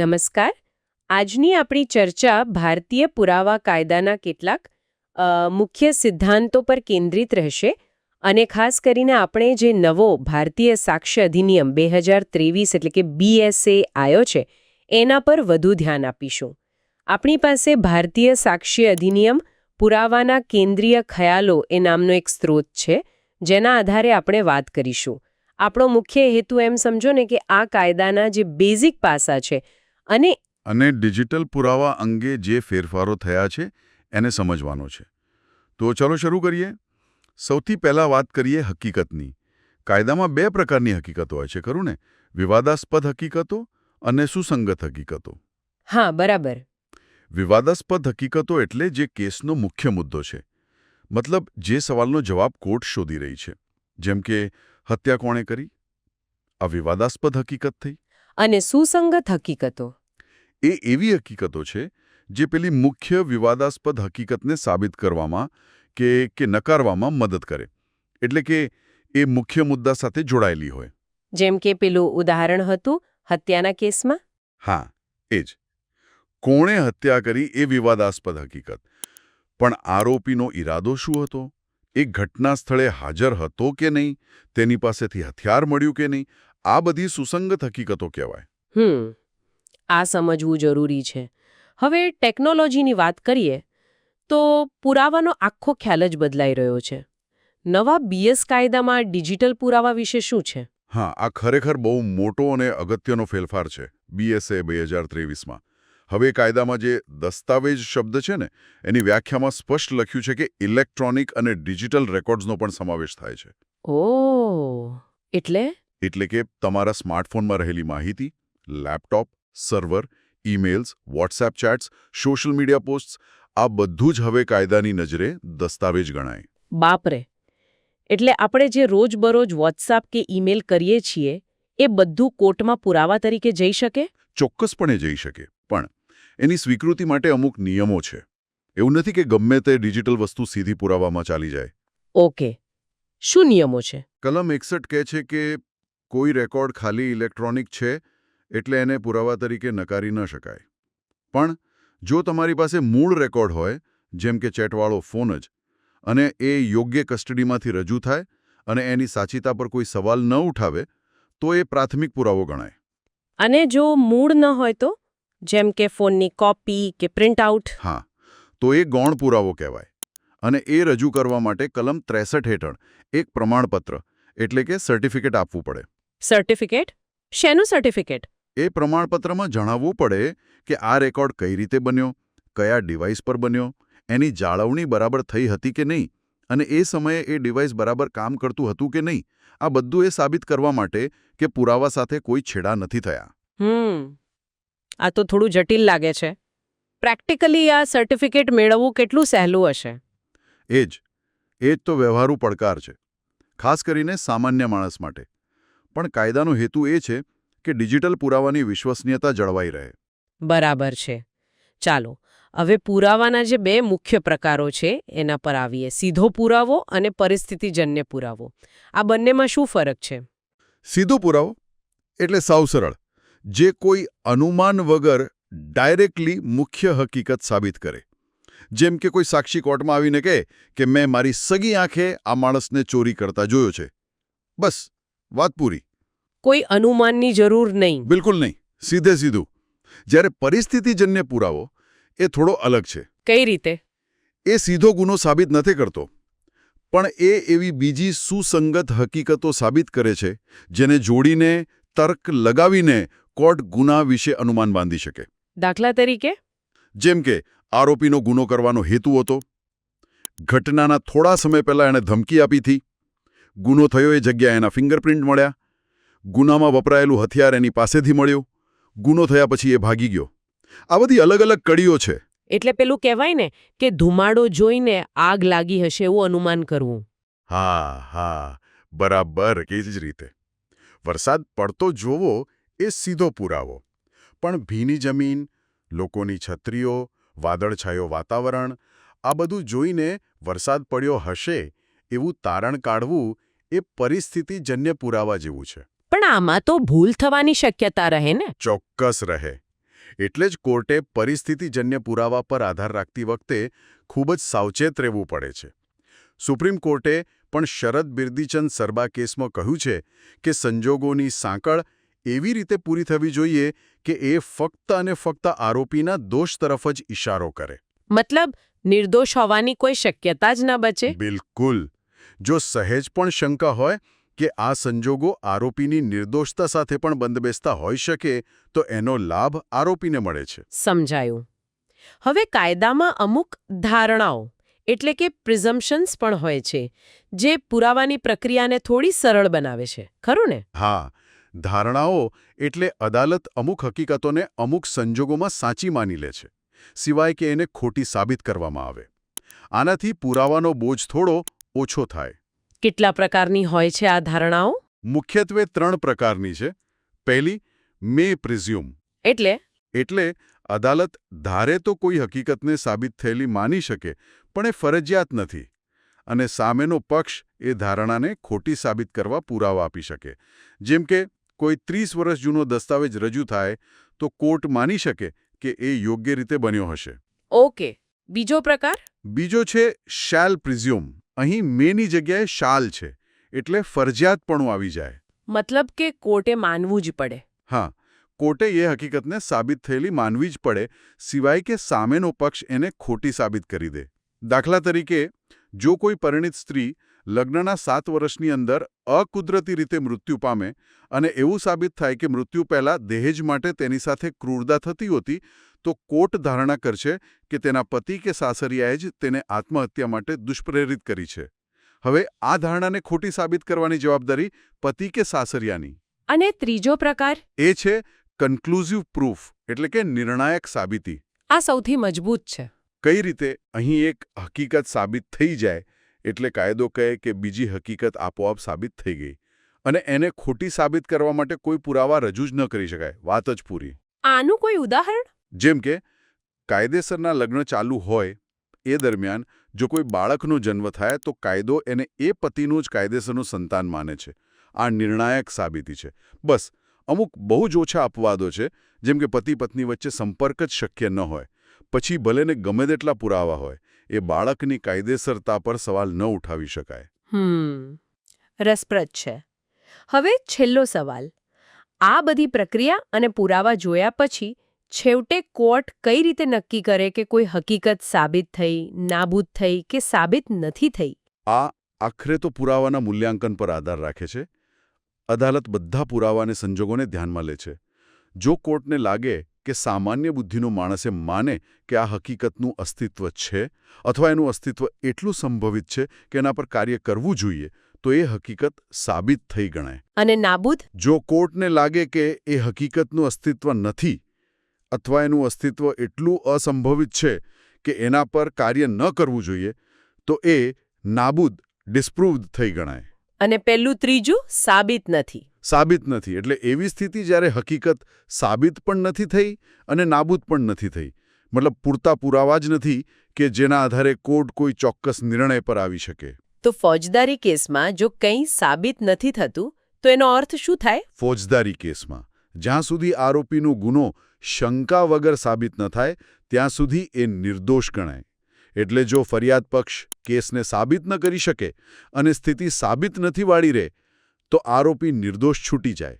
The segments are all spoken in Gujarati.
નમસ્કાર. આજની આપણી ચર્ચા ભારતીય પુરાવા કાયદાના કેટલાક મુખ્ય સિદ્ધાંતો પર કેન્દ્રિત રહેશે અને ખાસ કરીને આપણે જે નવો ભારતીય સાક્ષ્ય અધિનિયમ બે હજાર ત્રેવીસ એટલે કે બીએસએ આવ્યો છે, એના પર વધુ ધ્યાન આપીશું. આપણી પાસે ભારતીય સાક્ષ્ય અધિનિયમ પુરાવાના કેન્દ્રીય ખ્યાલો એ નામનો એક સ્ત્રોત છે, જેના આધારે આપણે વાત કરીશું. આપણો મુખ્ય હેતુ એમ સમજો ને કે આ કાયદાના જે બેઝિક પાસા છે અને અને ડિજિટલ પુરાવા અંગે જે ફેરફારો થયા છે એને સમજવાનો છે. તો ચાલો શરૂ કરીએ. સૌથી પહેલાં વાત કરીએ હકીકતની. કાયદામાં બે પ્રકારની હકીકતો હોય છે ખરું ને? વિવાદાસ્પદ હકીકતો અને સુસંગત હકીકતો. હા બરાબર. વિવાદાસ્પદ હકીકતો એટલે જે કેસનો મુખ્ય મુદ્દો છે. મતલબ જે સવાલનો જવાબ કોર્ટ શોધી રહી છે. જેમ કે હત્યા કોણે કરી? આ વિવાદાસ્પદ હકીકત થઈ? અને સુસંગત હકીકતો. એ એવી હકીકતો છે જે પેલી મુખ્ય વિવાદાસ્પદ હકીકતને સાબિત કરવામાં કે કે નકારવામાં મદદ કરે. એટલે કે એ મુખ્ય મુદ્દા સાથે જોડાયેલી હોય. જેમ કે પેલું ઉદાહરણ હતું હત્યાના કેસમાં? હા એ જ. કોણે હત્યા કરી એ વિવાદાસ્પદ હકીકત? પણ આરોપીનો ઈરાદો શું હતો? એ ઘટના સ્થળે હાજર હતો કે નહીં? તેની પાસેથી હથિયાર મળ્યું કે નહીં? આ બધી સુસંગત હકીકતો કહેવાય. હમ. આ સમજવું જરૂરી છે. હવે ટેકનોલોજીની વાત કરીએ તો પુરાવાનો આખો ખ્યાલ જ બદલાઈ રહ્યો છે. નવા બીએસ કાયદામાં ડિજિટલ પુરાવા વિશે શું છે? હા આ ખરેખર બહુ મોટો અને અગત્યનો ફેરફાર છે બીએસએ બે હજાર ત્રેવીસમાં. હવે કાયદામાં જે દસ્તાવેજ શબ્દ છે ને એની વ્યાખ્યામાં સ્પષ્ટ લખ્યું છે કે ઇલેક્ટ્રોનિક અને ડિજિટલ રેકોર્ડ્સનો પણ સમાવેશ થાય છે. ઓ એટલે? એટલે કે તમારા સ્માર્ટફોનમાં રહેલી માહિતી laptop server emails WhatsApp chats social media posts આ બધું જ હવે કાયદાની નજરે દસ્તાવેજ ગણાય. બાપરે. એટલે આપણે જે રોજબરોજ વોટ્સએપ કે ઈમેલ કરીએ છીએ એ બધું કોર્ટમાં પુરાવા તરીકે જઈ શકે? ચોક્કસપણે જઈ શકે પણ એની સ્વીકૃતિ માટે અમુક નિયમો છે. એવું નથી કે ગમે તે ડિજિટલ વસ્તુ સીધી પુરાવામાં ચાલી જાય. ઓકે. શું નિયમો છે? કલમ એકસઠ કહે છે કે કોઈ રેકોર્ડ ખાલી ઇલેક્ટ્રોનિક છે એટલે એને પુરાવા તરીકે નકારી ન શકાય. પણ જો તમારી પાસે મૂળ રેકોર્ડ હોય જેમ કે ચેટવાળો ફોન જ અને એ યોગ્ય કસ્ટડીમાંથી રજૂ થાય અને એની સાચીતા પર કોઈ સવાલ ન ઉઠાવે તો એ પ્રાથમિક પુરાવો ગણાય. અને જો મૂળ ન હોય તો? જેમ કે ફોનની કોપી કે પ્રિન્ટ આઉટ હા તો એ ગૌણ પુરાવો કહેવાય. અને એ રજૂ કરવા માટે કલમ ત્રેસઠ હેઠળ એક પ્રમાણપત્ર એટલે કે સર્ટિફિકેટ આપવું પડે. સર્ટિફિકેટ શેનું સર્ટિફિકેટ એ પ્રમાણપત્રમાં જણાવવું પડે કે આ રેકોર્ડ કઈ રીતે બન્યો કયા ડિવાઇસ પર બન્યો એની જાળવણી બરાબર થઈ હતી કે નહીં અને એ સમયે એ ડિવાઇસ બરાબર કામ કરતું હતું કે નહીં આ બધું એ સાબિત કરવા માટે કે પુરાવા સાથે કોઈ છેડા નથી થયા. હમ આ તો થોડું જટિલ લાગે છે. પ્રેક્ટિકલી આ સર્ટિફિકેટ મેળવવું કેટલું સહેલું હશે? એ જ એ જ તો વ્યવહારુ પડકાર છે ખાસ કરીને સામાન્ય માણસ માટે. પણ કાયદાનો હેતુ એ છે કે ડિજિટલ પુરાવાની વિશ્વસનીયતા જળવાઈ રહે. બરાબર છે. ચાલો હવે પુરાવાના જે બે મુખ્ય પ્રકારો છે એના પર આવીએ. સીધો પુરાવો અને પરિસ્થિતિજન્ય પુરાવો. આ બંનેમાં શું ફરક છે? સીધો પુરાવો એટલે સાવ સરળ. જે કોઈ અનુમાન વગર ડાયરેક્ટલી મુખ્ય હકીકત સાબિત કરે. જેમ કે કોઈ સાક્ષી કોર્ટમાં આવીને કહે કે મેં મારી સગી આંખે આ માણસને ચોરી કરતા જોયો છે. બસ વાત પૂરી. કોઈ અનુમાનની જરૂર નહીં. બિલકુલ નહીં. સીધે સીધું. જ્યારે પરિસ્થિતિજન્ય પુરાવો એ થોડો અલગ છે. કઈ રીતે? એ સીધો ગુનો સાબિત નથી કરતો. પણ એ એવી બીજી સુસંગત હકીકતો સાબિત કરે છે જેને જોડીને તર્ક લગાવીને કોર્ટ ગુના વિશે અનુમાન બાંધી શકે. દાખલા તરીકે? જેમ કે આરોપીનો ગુનો કરવાનો હેતુ હતો. ઘટનાના થોડા સમય પહેલા એણે ધમકી આપી હતી. ગુનો થયો એ જગ્યાએ એના ફિંગરપ્રિન્ટ મળ્યા. ગુનામાં વપરાયેલું હથિયાર એની પાસેથી મળ્યું. ગુનો થયા પછી એ ભાગી ગયો. આ બધી અલગ અલગ કડીઓ છે. એટલે પેલું કહેવાય ને કે ધુમાડો જોઈને આગ લાગી હશે એવું અનુમાન કરવું. હા હા બરાબર એ જ રીતે. વરસાદ પડતો જોવો એ સીધો પુરાવો. પણ ભીની જમીન લોકોની છત્રીઓ વાદળછાયો વાતાવરણ આ બધું જોઈને વરસાદ પડ્યો હશે એવું તારણ કાઢવું એ પરિસ્થિતિજન્ય પુરાવા જેવું છે. પણ આમાં તો ભૂલ થવાની શક્યતા રહે ને. ચોક્કસ રહે. એટલે જ કોર્ટે પરિસ્થિતિજન્ય પુરાવા પર આધાર રાખતી વખતે ખૂબ જ સાવચેત રહેવું પડે છે. સુપ્રીમ કોર્ટે પણ શરદ બિરદીચંદ સરબા કેસમાં કહ્યું છે કે સંજોગોની સાંકળ એવી રીતે પૂરી થવી જોઈએ કે એ ફક્ત અને ફક્ત આરોપીના દોષ તરફ જ ઇશારો કરે. મતલબ નિર્દોષ હોવાની કોઈ શક્યતા જ ન બચે? બિલકુલ. જો સહેજ પણ શંકા હોય કે આ સંજોગો આરોપીની નિર્દોષતા સાથે પણ બંધબેસતા હોઈ શકે તો એનો લાભ આરોપીને મળે છે. સમજાયું. હવે કાયદામાં અમુક ધારણાઓ એટલે કે પ્રિઝમ્પશન્સ પણ હોય છે જે પુરાવાની પ્રક્રિયાને થોડી સરળ બનાવે છે. ખરું ને? હા ધારણાઓ એટલે અદાલત અમુક હકીકતોને અમુક સંજોગોમાં સાચી માની લે છે સિવાય કે એને ખોટી સાબિત કરવામાં આવે. આનાથી પુરાવાનો બોજ થોડો ઓછો થાય. કેટલા પ્રકારની હોય છે આ ધારણાઓ? મુખ્યત્વે ત્રણ પ્રકારની છે. પહેલી મે પ્રિઝ્યુમ. એટલે? એટલે અદાલત ધારે તો કોઈ હકીકતને સાબિત થયેલી માની શકે પણ એ ફરજિયાત નથી. અને સામેનો પક્ષ એ ધારણાને ખોટી સાબિત કરવા પુરાવા આપી શકે. જેમ કે કોઈ ત્રીસ વર્ષ જૂનો દસ્તાવેજ રજૂ થાય તો કોર્ટ માની શકે કે એ યોગ્ય રીતે બન્યો હશે. ઓકે. બીજો પ્રકાર? બીજો છે શેલ પ્રિઝ્યુમ. અહીં મેની જગ્યાએ શાલ છે એટલે ફરજિયાતપણું આવી જાય. મતલબ કે કોર્ટે માનવું જ પડે. હા કોર્ટે એ હકીકતને સાબિત થયેલી માનવી જ પડે સિવાય કે સામેનો પક્ષ એને ખોટી સાબિત કરી દે. દાખલા તરીકે જો કોઈ પરિણિત સ્ત્રી લગ્નના સાત વર્ષની અંદર અકુદરતી રીતે મૃત્યુ પામે અને એવું સાબિત થાય કે મૃત્યુ પહેલાં દહેજ માટે તેની સાથે ક્રૂરતા થતી હોતી તો કોર્ટ ધારણા કરશે કે તેના પતિ કે સાસરિયાએ જ તેને આત્મહત્યા માટે દુષ્પ્રેરિત કરી છે. હવે આ ધારણાને ખોટી સાબિત કરવાની જવાબદારી પતિ કે સાસરિયાની. અને ત્રીજો પ્રકાર? એ છે કન્ક્લુઝિવ પ્રૂફ એટલે કે નિર્ણાયક સાબિતી. આ સૌથી મજબૂત છે. કઈ રીતે? અહીં એક હકીકત સાબિત થઈ જાય એટલે કાયદો કહે કે બીજી હકીકત આપોઆપ સાબિત થઈ ગઈ. અને એને ખોટી સાબિત કરવા માટે કોઈ પુરાવા રજૂ જ ન કરી શકાય. વાત જ પૂરી. આનું કોઈ ઉદાહરણ? જેમ કે કાયદેસરના લગ્ન ચાલુ હોય એ દરમિયાન જો કોઈ બાળકનો જન્મ થાય તો કાયદો એને એ પતિનું જ કાયદેસરનું સંતાન માને છે. આ નિર્ણાયક સાબિતી છે. બસ અમુક બહુ જ ઓછા અપવાદો છે જેમ કે પતિ પત્ની વચ્ચે સંપર્ક જ શક્ય ન હોય. પછી ભલેને ગમે તેટલા પુરાવા હોય એ બાળકની કાયદેસરતા પર સવાલ ન ઉઠાવી શકાય. હમ રસપ્રદ છે. હવે છેલ્લો સવાલ. આ બધી પ્રક્રિયા અને પુરાવા જોયા પછી છેવટે કોર્ટ કઈ રીતે નક્કી કરે કે કોઈ હકીકત સાબિત થઈ નાબૂદ થઈ કે સાબિત નથી થઈ? આ આખરે તો પુરાવાના મૂલ્યાંકન પર આધાર રાખે છે. અદાલત બધા પુરાવા અને સંજોગોને ધ્યાનમાં લે છે. જો કોર્ટને લાગે કે સામાન્ય બુદ્ધિનો માણસે માને કે આ હકીકતનું અસ્તિત્વ છે અથવા એનું અસ્તિત્વ એટલું સંભવિત છે કે એના પર કાર્ય કરવું જોઈએ તો એ હકીકત સાબિત થઈ ગણાય. અને નાબૂદ? જો કોર્ટને લાગે કે એ હકીકતનું અસ્તિત્વ નથી અથવા એનું અસ્તિત્વ એટલું અસંભવિત છે કે એના પર કાર્ય ન કરવું જોઈએ તો એ નાબૂદ ડિસ્પ્રૂવડ થઈ ગણાય. અને પેલું ત્રીજું સાબિત નથી. સાબિત નથી. એટલે એવી સ્થિતિ જ્યારે હકીકત સાબિત પણ નથી થઈ અને નાબૂદ પણ નથી થઈ. મતલબ પૂરતા પુરાવા જ નથી કે જેના આધારે કોર્ટ કોઈ ચોક્કસ નિર્ણય પર આવી શકે. તો ફોજદારી કેસમાં જો કંઈ સાબિત નથી થતું તો એનો અર્થ શું થાય? ફોજદારી કેસમાં. જ્યાં સુધી આરોપીનો ગુનો શંકા વગર સાબિત ન થાય ત્યાં સુધી એ નિર્દોષ ગણાય. એટલે જો ફરિયાદ પક્ષ કેસને સાબિત ન કરી શકે અને સ્થિતિ સાબિત નથી વાળી રહે તો આરોપી નિર્દોષ છૂટી જાય.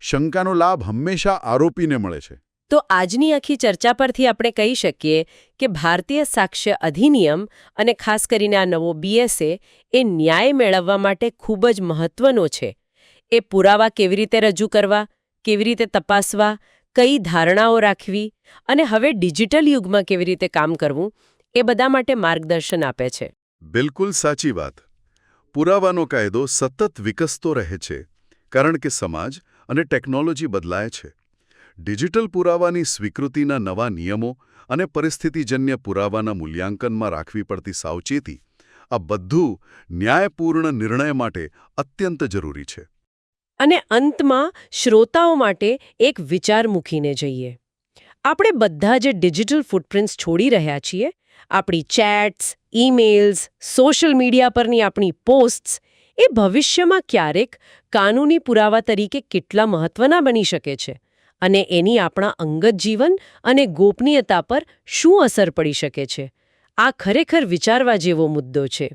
શંકાનો લાભ હંમેશા આરોપીને મળે છે. તો આજની આખી ચર્ચા પરથી આપણે કહી શકીએ કે ભારતીય સાક્ષ્ય અધિનિયમ અને ખાસ કરીને આ નવો બીએસએ એ ન્યાય મેળવવા માટે ખૂબ જ મહત્વનો છે. એ પુરાવા કેવી રીતે રજૂ કરવા કેવી રીતે તપાસવા કઈ ધારણાઓ રાખવી અને હવે ડિજિટલ યુગમાં કેવી રીતે કામ કરવું એ બધા માટે માર્ગદર્શન આપે છે. બિલકુલ સાચી વાત. પુરાવાનો કાયદો સતત વિકસતો રહે છે, કારણ કે સમાજ અને ટેકનોલોજી બદલાય છે. ડિજિટલ પુરાવાની સ્વીકૃતિના નવા નિયમો અને પરિસ્થિતિજન્ય પુરાવાના મૂલ્યાંકનમાં રાખવી પડતી સાવચેતી આ બધું ન્યાયપૂર્ણ નિર્ણય માટે અત્યંત જરૂરી છે. અને અંતમાં શ્રોતાઓ માટે એક વિચાર મૂકીને જઈએ. આપણે બધા જે ડિજિટલ ફૂટપ્રિન્ટ્સ છોડી રહ્યા છીએ આપણી ચેટ્સ ઈમેલ્સ સોશિયલ મીડિયા પરની આપણી પોસ્ટ્સ, એ ભવિષ્યમાં ક્યારેક કાનૂની પુરાવા તરીકે કેટલા મહત્વના બની શકે છે અને એની આપણા અંગત જીવન અને ગોપનીયતા પર શું અસર પડી શકે છે. આ ખરેખર વિચારવા જેવો મુદ્દો છે.